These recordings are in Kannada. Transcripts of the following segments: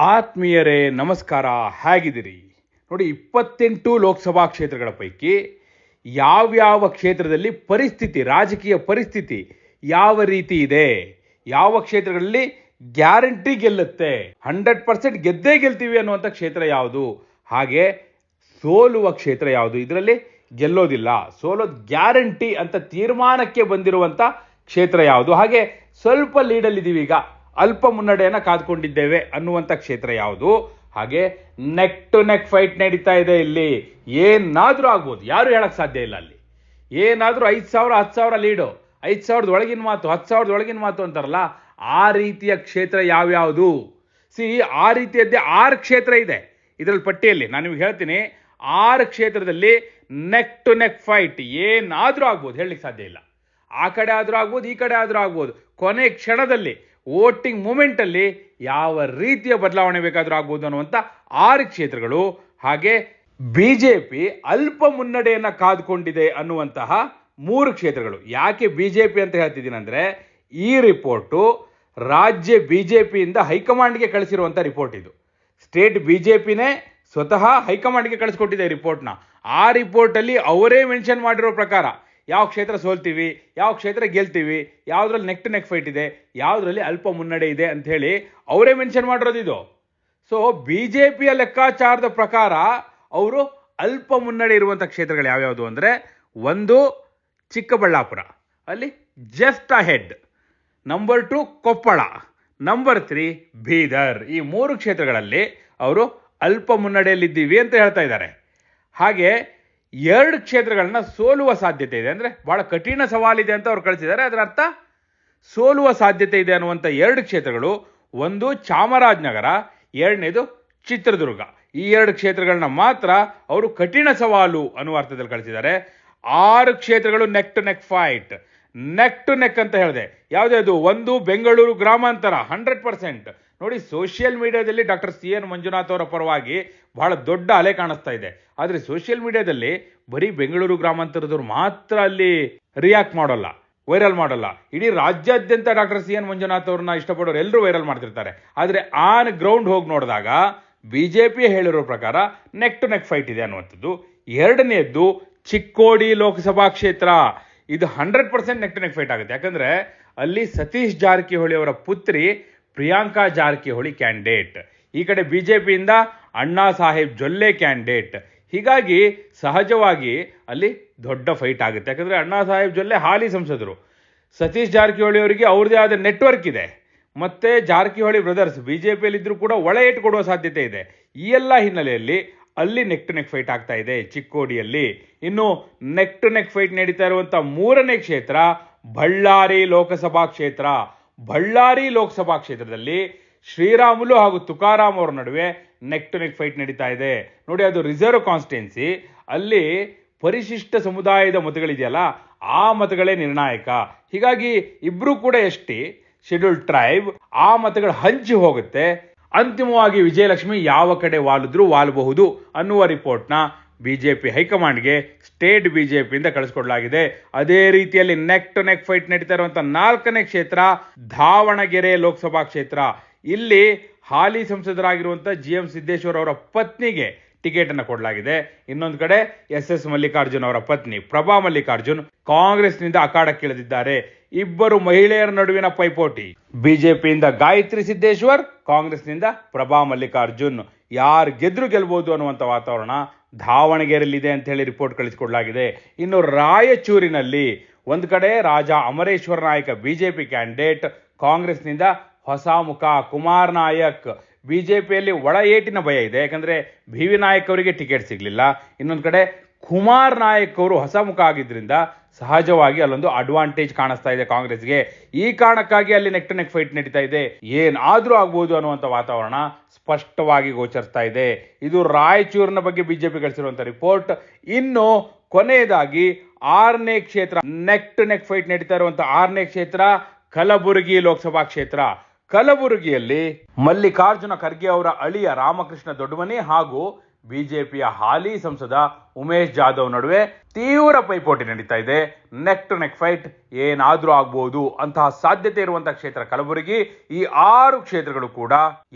ಆತ್ಮೀಯರೇ, ನಮಸ್ಕಾರ. ಹೇಗಿದ್ದೀರಿ? ನೋಡಿ, ಇಪ್ಪತ್ತೆಂಟು ಲೋಕಸಭಾ ಕ್ಷೇತ್ರಗಳ ಪೈಕಿ ಯಾವ್ಯಾವ ಕ್ಷೇತ್ರದಲ್ಲಿ ಪರಿಸ್ಥಿತಿ, ರಾಜಕೀಯ ಪರಿಸ್ಥಿತಿ ಯಾವ ರೀತಿ ಇದೆ? ಯಾವ ಕ್ಷೇತ್ರಗಳಲ್ಲಿ ಗ್ಯಾರಂಟಿ ಗೆಲ್ಲುತ್ತೆ? ಹಂಡ್ರೆಡ್ ಪರ್ಸೆಂಟ್ ಗೆದ್ದೇ ಗೆಲ್ತೀವಿ ಅನ್ನುವಂಥ ಕ್ಷೇತ್ರ ಯಾವುದು? ಹಾಗೆ ಸೋಲುವ ಕ್ಷೇತ್ರ ಯಾವುದು? ಇದರಲ್ಲಿ ಗೆಲ್ಲೋದಿಲ್ಲ. ಸೋಲೋದು ಗ್ಯಾರಂಟಿ ಅಂತ ತೀರ್ಮಾನಕ್ಕೆ ಬಂದಿರುವಂಥ ಕ್ಷೇತ್ರ ಯಾವುದು? ಹಾಗೆ ಸ್ವಲ್ಪ ಲೀಡಲ್ಲಿದ್ದೀವಿ ಈಗ. ಅಲ್ಪ ಮುನ್ನಡೆಯನ್ನು ಕಾದ್ಕೊಂಡಿದ್ದೇವೆ ಅನ್ನುವಂಥ ಕ್ಷೇತ್ರ ಯಾವುದು? ಹಾಗೆ ನೆಕ್ ಟು ನೆಕ್ ಫೈಟ್ ನಡೀತಾ ಇದೆ ಇಲ್ಲಿ. ಏನಾದರೂ ಆಗ್ಬೋದು. ಯಾರು ಹೇಳಕ್ಕೆ ಸಾಧ್ಯ ಇಲ್ಲ ಅಲ್ಲಿ. ಏನಾದರೂ ಐದು ಸಾವಿರ ಹತ್ತು ಸಾವಿರ ಲೀಡು. ಐದು ಸಾವಿರದ ಒಳಗಿನ ಮಾತು ಹತ್ತು ಸಾವಿರದ ಒಳಗಿನ ಮಾತು ಅಂತಾರಲ್ಲ, ಆ ರೀತಿಯ ಕ್ಷೇತ್ರ ಯಾವ್ಯಾವುದು? ಸಿ, ಆ ರೀತಿಯದ್ದೇ ಆರು ಕ್ಷೇತ್ರ ಇದೆ. ಇದರಲ್ಲಿ ಪಟ್ಟಿಯಲ್ಲಿ ನಾನು ನಿಮ್ಗೆ ಹೇಳ್ತೀನಿ, ಆರು ಕ್ಷೇತ್ರದಲ್ಲಿ ನೆಕ್ ಟು ನೆಕ್ ಫೈಟ್ ಏನಾದರೂ ಆಗ್ಬೋದು. ಹೇಳಲಿಕ್ಕೆ ಸಾಧ್ಯ ಇಲ್ಲ. ಆ ಕಡೆ ಆದರೂ ಆಗ್ಬೋದು, ಈ ಕಡೆ ಆದರೂ ಆಗ್ಬೋದು. ಕೊನೆ ಕ್ಷಣದಲ್ಲಿ ವೋಟಿಂಗ್ ಮೂಮೆಂಟಲ್ಲಿ ಯಾವ ರೀತಿಯ ಬದಲಾವಣೆ ಬೇಕಾದರೂ ಆಗ್ಬೋದು ಅನ್ನುವಂಥ ಆರು ಕ್ಷೇತ್ರಗಳು, ಹಾಗೆ ಬಿ ಜೆ ಪಿ ಅಲ್ಪ ಮುನ್ನಡೆಯನ್ನು ಕಾದುಕೊಂಡಿದೆ ಅನ್ನುವಂತಹ ಮೂರು ಕ್ಷೇತ್ರಗಳು. ಯಾಕೆ ಬಿ ಜೆ ಪಿ ಅಂತ ಹೇಳ್ತಿದ್ದೀನಿ ಅಂದರೆ ಈ ರಿಪೋರ್ಟು ರಾಜ್ಯ ಬಿ ಜೆ ಪಿಯಿಂದ ಹೈಕಮಾಂಡ್ಗೆ ಕಳಿಸಿರುವಂಥ ರಿಪೋರ್ಟ್ ಇದು. ಸ್ಟೇಟ್ ಬಿ ಜೆ ಪಿನೇ ಸ್ವತಃ ಹೈಕಮಾಂಡ್ಗೆ ಕಳಿಸ್ಕೊಟ್ಟಿದೆ ರಿಪೋರ್ಟ್ನ. ಆ ರಿಪೋರ್ಟಲ್ಲಿ ಅವರೇ ಮೆನ್ಷನ್ ಮಾಡಿರೋ ಪ್ರಕಾರ ಯಾವ ಕ್ಷೇತ್ರ ಸೋಲ್ತೀವಿ, ಯಾವ ಕ್ಷೇತ್ರ ಗೆಲ್ತೀವಿ, ಯಾವುದ್ರಲ್ಲಿ ನೆಕ್ ಟು ನೆಕ್ ಫೈಟ್ ಇದೆ, ಯಾವುದ್ರಲ್ಲಿ ಅಲ್ಪ ಮುನ್ನಡೆ ಇದೆ ಅಂತ ಹೇಳಿ ಅವರೇ ಮೆನ್ಷನ್ ಮಾಡಿರೋದು ಇದು. ಸೊ ಬಿ ಜೆ ಪಿಯ ಲೆಕ್ಕಾಚಾರದ ಪ್ರಕಾರ ಅವರು ಅಲ್ಪ ಮುನ್ನಡೆ ಇರುವಂಥ ಕ್ಷೇತ್ರಗಳು ಯಾವ್ಯಾವುದು ಅಂದರೆ ಒಂದು ಚಿಕ್ಕಬಳ್ಳಾಪುರ, ಅಲ್ಲಿ just ahead number two Koppal. Number three Bidar. ಈ ಮೂರು ಕ್ಷೇತ್ರಗಳಲ್ಲಿ ಅವರು ಅಲ್ಪ ಮುನ್ನಡೆಯಲ್ಲಿದ್ದೀವಿ ಅಂತ ಹೇಳ್ತಾ ಇದ್ದಾರೆ. ಹಾಗೆ ಎರಡು ಕ್ಷೇತ್ರಗಳನ್ನ ಸೋಲುವ ಸಾಧ್ಯತೆ ಇದೆ. ಅಂದರೆ ಬಹಳ ಕಠಿಣ ಸವಾಲಿದೆ ಅಂತ ಅವ್ರು ಕಳಿಸಿದ್ದಾರೆ. ಅದರ ಅರ್ಥ, ಸೋಲುವ ಸಾಧ್ಯತೆ ಇದೆ ಅನ್ನುವಂಥ ಎರಡು ಕ್ಷೇತ್ರಗಳು, ಒಂದು ಚಾಮರಾಜನಗರ, ಎರಡನೇದು ಚಿತ್ರದುರ್ಗ. ಈ ಎರಡು ಕ್ಷೇತ್ರಗಳನ್ನ ಮಾತ್ರ ಅವರು ಕಠಿಣ ಸವಾಲು ಅನ್ನುವ ಅರ್ಥದಲ್ಲಿ ಕಳಿಸಿದ್ದಾರೆ. ಆರು ಕ್ಷೇತ್ರಗಳು neck to neck fight neck to neck ಅಂತ ಹೇಳಿದೆ. ಅದು? ಒಂದು ಬೆಂಗಳೂರು ಗ್ರಾಮಾಂತರ ಹಂಡ್ರೆಡ್ ಪರ್ಸೆಂಟ್ ನೋಡಿ ಸೋಷಿಯಲ್ ಮೀಡಿಯಾದಲ್ಲಿ ಡಾಕ್ಟರ್ ಸಿ ಎನ್ ಮಂಜುನಾಥ್ ಅವರ ಪರವಾಗಿ ಬಹಳ ದೊಡ್ಡ ಅಲೆ ಕಾಣಿಸ್ತಾ ಇದೆ. ಆದರೆ ಸೋಷಿಯಲ್ ಮೀಡಿಯಾದಲ್ಲಿ ಬರೀ ಬೆಂಗಳೂರು ಗ್ರಾಮಾಂತರದವ್ರು ಮಾತ್ರ ಅಲ್ಲಿ ರಿಯಾಕ್ಟ್ ಮಾಡೋಲ್ಲ ವೈರಲ್ ಮಾಡೋಲ್ಲ. ಇಡೀ ರಾಜ್ಯಾದ್ಯಂತ ಡಾಕ್ಟರ್ ಸಿ ಎನ್ ಮಂಜುನಾಥ್ ಅವ್ರನ್ನ ಇಷ್ಟಪಡೋರು ಎಲ್ಲರೂ ವೈರಲ್ ಮಾಡ್ತಿರ್ತಾರೆ. ಆದರೆ ಆನ್ ಗ್ರೌಂಡ್ ಹೋಗಿ ನೋಡಿದಾಗ ಬಿ ಜೆ ಪಿ ಹೇಳಿರೋ ಪ್ರಕಾರ ನೆಕ್ ಟು ನೆಕ್ ಫೈಟ್ ಇದೆ ಅನ್ನುವಂಥದ್ದು. ಎರಡನೆಯದ್ದು ಚಿಕ್ಕೋಡಿ ಲೋಕಸಭಾ ಕ್ಷೇತ್ರ. ಇದು hundred percent neck to neck fight ಆಗುತ್ತೆ. ಯಾಕಂದರೆ ಅಲ್ಲಿ ಸತೀಶ್ ಜಾರಕಿಹೊಳಿ ಅವರ ಪುತ್ರಿ ಪ್ರಿಯಾಂಕಾ ಜಾರಕಿಹೊಳಿ ಕ್ಯಾಂಡಿಡೇಟ್. ಈ ಕಡೆ B J ಪಿಯಿಂದ Anna Saheb Jolle candidate. ಹೀಗಾಗಿ ಸಹಜವಾಗಿ ಅಲ್ಲಿ ದೊಡ್ಡ ಫೈಟ್ ಆಗುತ್ತೆ. ಯಾಕಂದರೆ ಅಣ್ಣಾ ಸಾಹೇಬ್ ಜೊಲ್ಲೆ ಹಾಲಿ ಸಂಸದರು. ಸತೀಶ್ ಜಾರಕಿಹೊಳಿ ಅವರಿಗೆ ಅವ್ರದೇ ಆದ ನೆಟ್ವರ್ಕ್ ಇದೆ. ಮತ್ತು ಜಾರಕಿಹೊಳಿ ಬ್ರದರ್ಸ್ ಬಿ ಜೆ ಪಿಯಲ್ಲಿದ್ದರೂ ಕೂಡ ಒಳ ಏಟು ಕೊಡುವ ಸಾಧ್ಯತೆ ಇದೆ. ಈ ಎಲ್ಲ ಹಿನ್ನೆಲೆಯಲ್ಲಿ ಅಲ್ಲಿ ನೆಕ್ ಟು ನೆಕ್ ಫೈಟ್ ಆಗ್ತಾ ಇದೆ ಚಿಕ್ಕೋಡಿಯಲ್ಲಿ. ಇನ್ನು ನೆಕ್ ಟು ನೆಕ್ ಫೈಟ್ ನಡೀತಾ ಇರುವಂಥ ಮೂರನೇ ಕ್ಷೇತ್ರ ಬಳ್ಳಾರಿ ಲೋಕಸಭಾ ಕ್ಷೇತ್ರ. ಬಳ್ಳಾರಿ ಲೋಕಸಭಾ ಕ್ಷೇತ್ರದಲ್ಲಿ ಶ್ರೀರಾಮುಲು ಹಾಗೂ ತುಕಾರಾಮ್ ಅವರ ನಡುವೆ ನೆಕ್ ಟು ನೆಕ್ ಫೈಟ್ ನಡೀತಾ ಇದೆ. ನೋಡಿ, ಅದು ರಿಸರ್ವ್ ಕಾನ್ಸ್ಟಿಟ್ಯೆನ್ಸಿ ಅಲ್ಲಿ ಪರಿಶಿಷ್ಟ ಸಮುದಾಯದ ಮತಗಳಿದೆಯಲ್ಲ, ಆ ಮತಗಳೇ ನಿರ್ಣಾಯಕ. ಹೀಗಾಗಿ ಇಬ್ರು ಕೂಡ ಎಷ್ಟಿ ಶೆಡ್ಯೂಲ್ಡ್ ಟ್ರೈಬ್ ಆ ಮತಗಳು ಹಂಚಿ ಹೋಗುತ್ತೆ. ಅಂತಿಮವಾಗಿ ವಿಜಯಲಕ್ಷ್ಮಿ ಯಾವ ಕಡೆ ವಾಲಿದ್ರು ವಾಲಬಹುದು ಅನ್ನುವ ರಿಪೋರ್ಟ್ನ ಬಿಜೆಪಿ ಹೈಕಮಾಂಡ್ಗೆ ಸ್ಟೇಟ್ ಬಿ ಜೆ ಪಿಯಿಂದ ಕಳಿಸ್ಕೊಡಲಾಗಿದೆ. ಅದೇ ರೀತಿಯಲ್ಲಿ ನೆಕ್ ಟು ನೆಕ್ ಫೈಟ್ ನಡೀತಾ ಇರುವಂಥ ನಾಲ್ಕನೇ ಕ್ಷೇತ್ರ ದಾವಣಗೆರೆ ಲೋಕಸಭಾ ಕ್ಷೇತ್ರ. ಇಲ್ಲಿ ಹಾಲಿ ಸಂಸದರಾಗಿರುವಂಥ ಜಿ ಎಂ ಸಿದ್ದೇಶ್ವರ್ ಅವರ ಪತ್ನಿಗೆ ಟಿಕೆಟ್ ಅನ್ನು ಕೊಡಲಾಗಿದೆ. ಇನ್ನೊಂದು ಕಡೆ ಎಸ್ ಎಸ್ ಮಲ್ಲಿಕಾರ್ಜುನ್ ಅವರ ಪತ್ನಿ ಪ್ರಭಾ ಮಲ್ಲಿಕಾರ್ಜುನ್ ಕಾಂಗ್ರೆಸ್ನಿಂದ ಅಖಾಡಕ್ಕಿಳಿದಿದ್ದಾರೆ. ಇಬ್ಬರು ಮಹಿಳೆಯರ ನಡುವಿನ ಪೈಪೋಟಿ. ಬಿಜೆಪಿಯಿಂದ ಗಾಯತ್ರಿ ಸಿದ್ದೇಶ್ವರ್, ಕಾಂಗ್ರೆಸ್ನಿಂದ ಪ್ರಭಾ ಮಲ್ಲಿಕಾರ್ಜುನ್. ಯಾರು ಗೆದ್ರು ಗೆಲ್ಬಹುದು ಅನ್ನುವಂಥ ವಾತಾವರಣ ದಾವಣಗೆರೆಯಲ್ಲಿದೆ ಅಂತ ಹೇಳಿ ರಿಪೋರ್ಟ್ ಕಳಿಸಿಕೊಡಲಾಗಿದೆ. ಇನ್ನು ರಾಯಚೂರಿನಲ್ಲಿ ಒಂದು ಕಡೆ ರಾಜ ಅಮರೇಶ್ವರ ನಾಯಕ ಬಿ ಜೆ ಪಿ ಕ್ಯಾಂಡಿಡೇಟ್ ಕಾಂಗ್ರೆಸ್ನಿಂದ ಹೊಸ ಮುಖ ಕುಮಾರ್ ನಾಯಕ್. ಬಿ ಜೆ ಪಿಯಲ್ಲಿ ಒಳ ಏಟಿನ ಭಯ ಇದೆ. ಯಾಕಂದರೆ ಬಿ ವಿ ನಾಯಕ್ ಅವರಿಗೆ ಟಿಕೆಟ್ ಸಿಗಲಿಲ್ಲ. ಇನ್ನೊಂದು ಕಡೆ ಕುಮಾರ್ ನಾಯಕ್ ಅವರು ಹೊಸ ಮುಖ ಆಗಿದ್ದರಿಂದ ಸಹಜವಾಗಿ ಅಲ್ಲೊಂದು ಅಡ್ವಾಂಟೇಜ್ ಕಾಣಿಸ್ತಾ ಇದೆ ಕಾಂಗ್ರೆಸ್ಗೆ. ಈ ಕಾರಣಕ್ಕಾಗಿ ಅಲ್ಲಿ ನೆಕ್ಟ್ ನೆಕ್ ಫೈಟ್ ನಡೀತಾ ಇದೆ. ಏನಾದರೂ ಆಗ್ಬೋದು ಅನ್ನುವಂಥ ವಾತಾವರಣ ಸ್ಪಷ್ಟವಾಗಿ ಗೋಚರಿಸ್ತಾ ಇದೆ. ಇದು ರಾಯಚೂರಿನ ಬಗ್ಗೆ ಬಿಜೆಪಿ ಗಳಿಸಿರುವಂಥ ರಿಪೋರ್ಟ್ ಇನ್ನು ಕೊನೆಯದಾಗಿ ಆರನೇ ಕ್ಷೇತ್ರ ನೆಕ್ಟ್ ನೆಕ್ ಫೈಟ್ ನಡೀತಾ ಇರುವಂಥ ಆರನೇ ಕ್ಷೇತ್ರ, ಕಲಬುರಗಿ ಲೋಕಸಭಾ ಕ್ಷೇತ್ರ. ಕಲಬುರಗಿಯಲ್ಲಿ ಮಲ್ಲಿಕಾರ್ಜುನ ಖರ್ಗೆ ಅವರ ಅಳಿಯ ರಾಮಕೃಷ್ಣ ದೊಡ್ಡಮನಿ ಹಾಗೂ ಬಿಜೆಪಿಯ ಹಾಲಿ ಸಂಸದ ಉಮೇಶ್ ಜಾಧವ್ ನಡುವೆ ತೀವ್ರ ಪೈಪೋಟಿ ನಡೀತಾ ಇದೆ. ನೆಕ್ ಟು ನೆಕ್ ಫೈಟ್ ಏನಾದರೂ ಆಗ್ಬೋದು ಅಂತಹ ಸಾಧ್ಯತೆ ಇರುವಂತಹ ಕ್ಷೇತ್ರ ಕಲಬುರಗಿ, ಈ ಆರು ಕ್ಷೇತ್ರಗಳು ಕೂಡ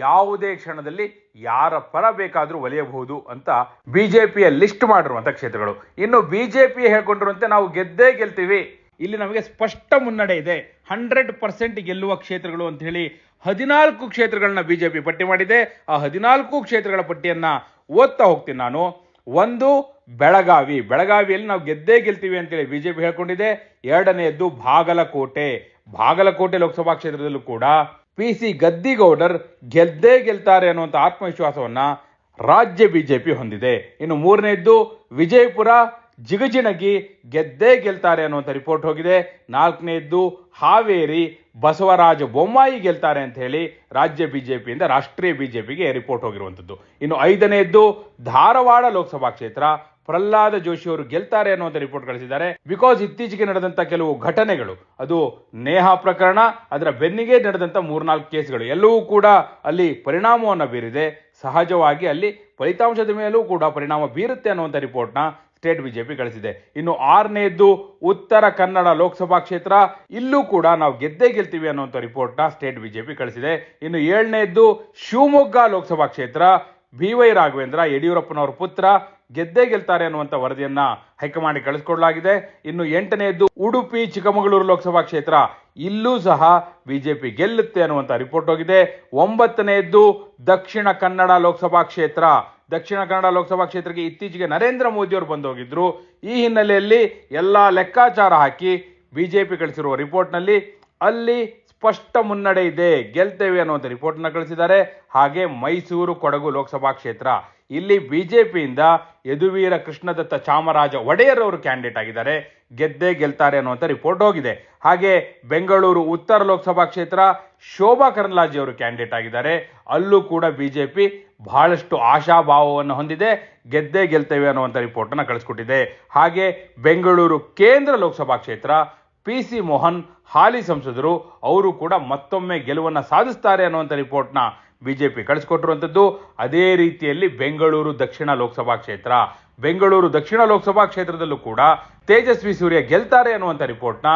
ಯಾವುದೇ ಕ್ಷಣದಲ್ಲಿ ಯಾರ ಪರ ಬೇಕಾದರೂ ಒಲಿಯಬಹುದು ಅಂತ ಬಿಜೆಪಿಯ ಲಿಸ್ಟ್ ಮಾಡಿರುವಂತಹ ಕ್ಷೇತ್ರಗಳು. ಇನ್ನು ಬಿಜೆಪಿ ಹೇಳ್ಕೊಂಡಿರುವಂತೆ ನಾವು ಗೆದ್ದೇ ಗೆಲ್ತೀವಿ. ಇಲ್ಲಿ ನಮಗೆ ಸ್ಪಷ್ಟ ಮುನ್ನಡೆ ಇದೆ. ಹಂಡ್ರೆಡ್ ಪರ್ಸೆಂಟ್ ಗೆಲ್ಲುವ ಕ್ಷೇತ್ರಗಳು ಅಂತ ಹೇಳಿ ಹದಿನಾಲ್ಕು ಕ್ಷೇತ್ರಗಳನ್ನ ಬಿಜೆಪಿ ಪಟ್ಟಿ ಮಾಡಿದೆ. ಆ ಹದಿನಾಲ್ಕು ಕ್ಷೇತ್ರಗಳ ಪಟ್ಟಿಯನ್ನ ಓದ್ತಾ ಹೋಗ್ತೀನಿ ನಾನು. ಒಂದು, ಬೆಳಗಾವಿ. ಬೆಳಗಾವಿಯಲ್ಲಿ ನಾವು ಗೆದ್ದೇ ಗೆಲ್ತೀವಿ ಅಂತೇಳಿ ಬಿಜೆಪಿ ಹೇಳ್ಕೊಂಡಿದೆ. ಎರಡನೆಯದ್ದು ಬಾಗಲಕೋಟೆ. ಬಾಗಲಕೋಟೆ ಲೋಕಸಭಾ ಕ್ಷೇತ್ರದಲ್ಲೂ ಕೂಡ ಪಿ ಸಿ ಗದ್ದಿಗೌಡರ್ ಗೆದ್ದೇ ಗೆಲ್ತಾರೆ ಅನ್ನುವಂಥ ಆತ್ಮವಿಶ್ವಾಸವನ್ನ ರಾಜ್ಯ ಬಿಜೆಪಿ ಹೊಂದಿದೆ. ಇನ್ನು ಮೂರನೇದ್ದು ವಿಜಯಪುರ ಜಿಗಜಿಣಗಿ ಗೆದ್ದೇ ಗೆಲ್ತಾರೆ ಅನ್ನುವಂಥ ರಿಪೋರ್ಟ್ ಹೋಗಿದೆ. ನಾಲ್ಕನೇದ್ದು ಹಾವೇರಿ ಬಸವರಾಜ ಬೊಮ್ಮಾಯಿ ಗೆಲ್ತಾರೆ ಅಂತ ಹೇಳಿ ರಾಜ್ಯ ಬಿಜೆಪಿಯಿಂದ ರಾಷ್ಟ್ರೀಯ ಬಿಜೆಪಿಗೆ ರಿಪೋರ್ಟ್ ಹೋಗಿರುವಂಥದ್ದು. ಇನ್ನು ಐದನೇದ್ದು ಧಾರವಾಡ ಲೋಕಸಭಾ ಕ್ಷೇತ್ರ ಪ್ರಹ್ಲಾದ ಜೋಶಿ ಅವರು ಗೆಲ್ತಾರೆ ಅನ್ನುವಂಥ ರಿಪೋರ್ಟ್ ಕಳಿಸಿದ್ದಾರೆ. ಬಿಕಾಸ್ ಇತ್ತೀಚೆಗೆ ನಡೆದಂತ ಕೆಲವು ಘಟನೆಗಳು, ಅದು ನೇಹ ಪ್ರಕರಣ, ಅದರ ಬೆನ್ನಿಗೆ ನಡೆದಂತ ಮೂರ್ನಾಲ್ಕು ಕೇಸ್ಗಳು, ಎಲ್ಲವೂ ಕೂಡ ಅಲ್ಲಿ ಪರಿಣಾಮವನ್ನು ಬೀರಿದೆ. ಸಹಜವಾಗಿ ಅಲ್ಲಿ ಫಲಿತಾಂಶದ ಮೇಲೂ ಕೂಡ ಪರಿಣಾಮ ಬೀರುತ್ತೆ ಅನ್ನುವಂಥ ರಿಪೋರ್ಟ್ನ ಸ್ಟೇಟ್ ಬಿಜೆಪಿ ಗಳಿಸಿದೆ. ಇನ್ನು ಆರನೇದ್ದು ಉತ್ತರ ಕನ್ನಡ ಲೋಕಸಭಾ ಕ್ಷೇತ್ರ, ಇಲ್ಲೂ ಕೂಡ ನಾವು ಗೆದ್ದೇ ಗೆಲ್ತೀವಿ ಅನ್ನುವಂಥ ರಿಪೋರ್ಟ್ನ ಸ್ಟೇಟ್ ಬಿಜೆಪಿ ಕಳಿಸಿದೆ ಇನ್ನು ಏಳನೇದ್ದು ಶಿವಮೊಗ್ಗ ಲೋಕಸಭಾ ಕ್ಷೇತ್ರ ಬಿ ವೈ ರಾಘವೇಂದ್ರ, ಯಡಿಯೂರಪ್ಪನವರ ಪುತ್ರ ಗೆದ್ದೇ ಗೆಲ್ತಾರೆ ಅನ್ನುವಂಥ ವರದಿಯನ್ನ ಹೈಕಮಾಂಡ್ ಕಳಿಸ್ಕೊಡ್ಲಾಗಿದೆ. ಇನ್ನು ಎಂಟನೆಯದ್ದು ಉಡುಪಿ, ಚಿಕ್ಕಮಗಳೂರು ಲೋಕಸಭಾ ಕ್ಷೇತ್ರ, ಇಲ್ಲೂ ಸಹ ಬಿಜೆಪಿ ಗೆಲ್ಲುತ್ತೆ ಅನ್ನುವಂಥ ರಿಪೋರ್ಟ್ ಹೋಗಿದೆ. ಒಂಬತ್ತನೆಯದ್ದು ದಕ್ಷಿಣ ಕನ್ನಡ ಲೋಕಸಭಾ ಕ್ಷೇತ್ರ ದಕ್ಷಿಣ ಕನ್ನಡ ಲೋಕಸಭಾ ಕ್ಷೇತ್ರಕ್ಕೆ ಇತ್ತೀಚೆಗೆ ನರೇಂದ್ರ ಮೋದಿಯವರು ಬಂದು ಹೋಗಿದ್ರು ಈ ಹಿನ್ನೆಲೆಯಲ್ಲಿ ಎಲ್ಲ ಲೆಕ್ಕಾಚಾರ ಹಾಕಿ ಬಿಜೆಪಿ ಕಳಿಸಿರುವ ರಿಪೋರ್ಟ್ನಲ್ಲಿ ಅಲ್ಲಿ ಸ್ಪಷ್ಟ ಮುನ್ನಡೆ ಇದೆ. ಗೆಲ್ತೇವೆ ಅನ್ನುವಂಥ ರಿಪೋರ್ಟ್ನ ಕಳಿಸಿದ್ದಾರೆ. ಹಾಗೆ ಮೈಸೂರು ಕೊಡಗು ಲೋಕಸಭಾ ಕ್ಷೇತ್ರ. ಇಲ್ಲಿ ಬಿಜೆಪಿಯಿಂದ ಯದುವೀರ ಕೃಷ್ಣದತ್ತ ಚಾಮರಾಜ ಒಡೆಯರ್ ಅವರು ಕ್ಯಾಂಡಿಡೇಟ್ ಆಗಿದ್ದಾರೆ. ಗೆದ್ದೇ ಗೆಲ್ತಾರೆ ಅನ್ನುವಂಥ ರಿಪೋರ್ಟ್ ಹೋಗಿದೆ. ಹಾಗೆ ಬೆಂಗಳೂರು ಉತ್ತರ ಲೋಕಸಭಾ ಕ್ಷೇತ್ರ ಶೋಭಾ ಕರಂದ್ಲಾಜೆ ಅವರು ಕ್ಯಾಂಡಿಡೇಟ್ ಆಗಿದ್ದಾರೆ. ಅಲ್ಲೂ ಕೂಡ ಬಿಜೆಪಿ ಬಹಳಷ್ಟು ಆಶಾಭಾವವನ್ನು ಹೊಂದಿದೆ. ಗೆದ್ದೇ ಗೆಲ್ತೇವೆ ಅನ್ನುವಂಥ ರಿಪೋರ್ಟನ್ನು ಕಳಿಸ್ಕೊಟ್ಟಿದೆ. ಹಾಗೆ ಬೆಂಗಳೂರು ಕೇಂದ್ರ ಲೋಕಸಭಾ ಕ್ಷೇತ್ರ ಪಿ ಸಿ ಮೋಹನ್ ಹಾಲಿ ಸಂಸದರು, ಅವರು ಕೂಡ ಮತ್ತೊಮ್ಮೆ ಗೆಲುವನ್ನು ಸಾಧಿಸ್ತಾರೆ ಅನ್ನುವಂಥ ರಿಪೋರ್ಟ್ನ ಬಿಜೆಪಿ ಕಳಿಸ್ಕೊಟ್ಟಿರುವಂಥದ್ದು. ಅದೇ ರೀತಿಯಲ್ಲಿ ಬೆಂಗಳೂರು ದಕ್ಷಿಣ ಲೋಕಸಭಾ ಕ್ಷೇತ್ರ. ಬೆಂಗಳೂರು ದಕ್ಷಿಣ ಲೋಕಸಭಾ ಕ್ಷೇತ್ರದಲ್ಲೂ ಕೂಡ ತೇಜಸ್ವಿ ಸೂರ್ಯ ಗೆಲ್ತಾರೆ ಅನ್ನುವಂಥ ರಿಪೋರ್ಟ್ನ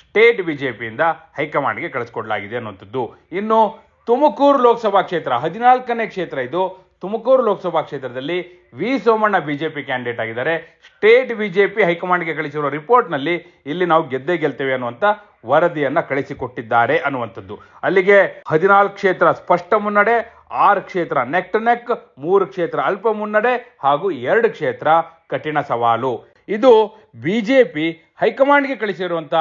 ಸ್ಟೇಟ್ ಬಿಜೆಪಿಯಿಂದ ಹೈಕಮಾಂಡ್ಗೆ ಕಳಿಸ್ಕೊಡ್ಲಾಗಿದೆ ಅನ್ನುವಂಥದ್ದು. ಇನ್ನು ತುಮಕೂರು ಲೋಕಸಭಾ ಕ್ಷೇತ್ರ, ಹದಿನಾಲ್ಕನೇ ಕ್ಷೇತ್ರ ಇದು. ತುಮಕೂರು ಲೋಕಸಭಾ ಕ್ಷೇತ್ರದಲ್ಲಿ ವಿ ಸೋಮಣ್ಣ ಬಿಜೆಪಿ ಕ್ಯಾಂಡಿಡೇಟ್ ಆಗಿದ್ದಾರೆ. ಸ್ಟೇಟ್ ಬಿಜೆಪಿ ಹೈಕಮಾಂಡ್ಗೆ ಕಳಿಸಿರುವ ರಿಪೋರ್ಟ್ನಲ್ಲಿ ಇಲ್ಲಿ ನಾವು ಗೆದ್ದೇ ಗೆಲ್ತೇವೆ ಅನ್ನುವಂಥ ವರದಿಯನ್ನು ಕಳಿಸಿಕೊಟ್ಟಿದ್ದಾರೆ ಅನ್ನುವಂಥದ್ದು. ಅಲ್ಲಿಗೆ ಹದಿನಾಲ್ಕು ಕ್ಷೇತ್ರ ಸ್ಪಷ್ಟ ಮುನ್ನಡೆ, ಆರು ಕ್ಷೇತ್ರ ನೆಕ್ ಟು ನೆಕ್, ಮೂರು ಕ್ಷೇತ್ರ ಅಲ್ಪ ಮುನ್ನಡೆ ಹಾಗೂ ಎರಡು ಕ್ಷೇತ್ರ ಕಠಿಣ ಸವಾಲು. ಇದು ಬಿಜೆಪಿ ಹೈಕಮಾಂಡ್ಗೆ ಕಳಿಸಿರುವಂಥ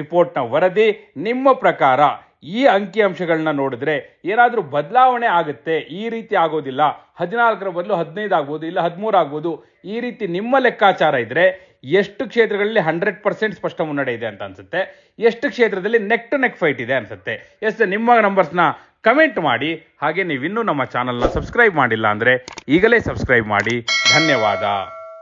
ರಿಪೋರ್ಟ್ನ ವರದಿ. ನಿಮ್ಮ ಪ್ರಕಾರ ಈ ಅಂಕಿಅಂಶಗಳನ್ನ ನೋಡಿದ್ರೆ ಏನಾದರೂ ಬದಲಾವಣೆ ಆಗುತ್ತೆ, ಈ ರೀತಿ ಆಗೋದಿಲ್ಲ. ಹದಿನಾಲ್ಕರ ಬದಲು ಹದಿನೈದು ಆಗ್ಬೋದು, ಇಲ್ಲ ಹದಿಮೂರು ಆಗ್ಬೋದು. ಈ ರೀತಿ ನಿಮ್ಮ ಲೆಕ್ಕಾಚಾರ ಇದ್ರೆ ಎಷ್ಟು ಕ್ಷೇತ್ರಗಳಲ್ಲಿ ಹಂಡ್ರೆಡ್ ಪರ್ಸೆಂಟ್ ಸ್ಪಷ್ಟ ಮುನ್ನಡೆ ಇದೆ ಅಂತ ಅನ್ಸುತ್ತೆ. ಎಷ್ಟು ಕ್ಷೇತ್ರದಲ್ಲಿ ನೆಕ್ ಟು ನೆಕ್ ಫೈಟ್ ಇದೆ ಅನ್ಸುತ್ತೆ. ಎಸ್, ನಿಮ್ಮ ನಂಬರ್ಸ್ನ ಕಮೆಂಟ್ ಮಾಡಿ. ಹಾಗೆ ನೀವಿನ್ನೂ ನಮ್ಮ ಚಾನಲ್ನ ಸಬ್ಸ್ಕ್ರೈಬ್ ಮಾಡಿಲ್ಲ ಅಂದರೆ ಈಗಲೇ ಸಬ್ಸ್ಕ್ರೈಬ್ ಮಾಡಿ. ಧನ್ಯವಾದ.